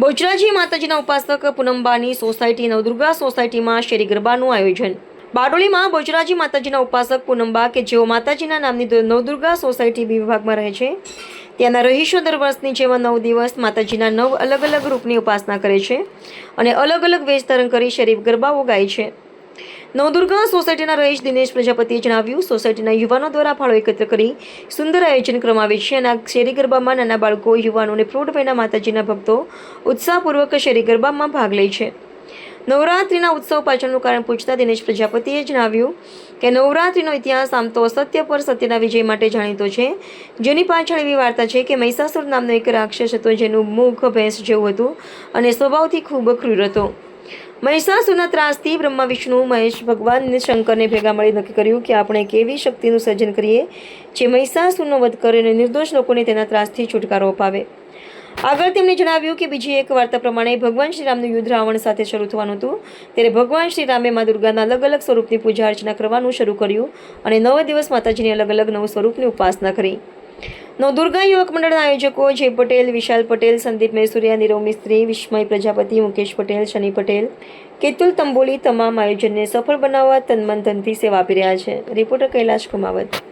બહુચરાજી માતાજીના ઉપાસક પૂનમબાની સોસાયટી નવદુર્ગા સોસાયટીમાં શેરી ગરબાનું આયોજન. બારડોલીમાં બોચરાજી માતાજીના ઉપાસક પૂનમબા કે જેઓ માતાજીના નામની નવદુર્ગા સોસાયટી વિભાગમાં રહે છે, ત્યાંના રહીશો દર વર્ષની જેમ નવ દિવસ માતાજીના નવ અલગ અલગ રૂપની ઉપાસના કરે છે અને અલગ અલગ વેશ ધારણ કરી શરીફ ગરબાઓ ગાય છે. નવદુર્ગા સોસાયટીના રહીશ દિનેશ પ્રજાપતિએ જણાવ્યું, સોસાયટીના યુવાનો દ્વારા ફાળો એકત્ર કરી સુંદર આયોજન કરવામાં આવે છે અને શેરી ગરબામાં નાના બાળકો, યુવાનો અને પ્રૌઢ માતાજીના ભક્તો ઉત્સાહપૂર્વક શેરી ગરબામાં ભાગ લે છે. નવરાત્રિના ઉત્સવ પાછળનું કારણ પૂછતા દિનેશ પ્રજાપતિએ જણાવ્યું કે નવરાત્રિનો ઇતિહાસ આમ તો અસત્ય પર સત્યના વિજય માટે જાણીતો છે. જેની પાછળ એવી વાર્તા છે કે મહિષાસુર નામનો એક રાક્ષસ હતો જેનું મુખ ભેંસ જેવું હતું અને સ્વભાવથી ખૂબ ક્રૂર હતો. મહિષાસુરના ત્રાસથી બ્રહ્મા વિષ્ણુ, મહેશ ભગવાન અને શંકરને ભેગા મળી નક્કી કર્યું કે આપણે એક એવી શક્તિનું સર્જન કરીએ જે મહિષાસુરનો વધ કરે અને નિર્દોષ લોકોને તેના ત્રાસથી છુટકારો અપાવે. આગળ તેમણે જણાવ્યું કે બીજી એક વાર્તા પ્રમાણે ભગવાન શ્રીરામનું યુદ્ધ રાવણ સાથે શરૂ થવાનું હતું. ત્યારે ભગવાન શ્રીરામે મા દુર્ગાના અલગ અલગ સ્વરૂપની પૂજા અર્ચના કરવાનું શરૂ કર્યું અને નવ દિવસ માતાજીની અલગ અલગ નવ સ્વરૂપની ઉપાસના કરી. નવદુર્ગા યુવક મંડળના આયોજકો જય પટેલ, વિશાલ પટેલ, સંદીપ મૈસુરિયા નીરવ મિસ્ત્રી વિસ્મય પ્રજાપતિ, મુકેશ પટેલ, શનિ પટેલ, કેતુલ તંબોલી તમામ આયોજનને સફળ બનાવવા તનમન ધનથી સેવા આપી રહ્યા છે. રિપોર્ટર કૈલાશ કુમાવત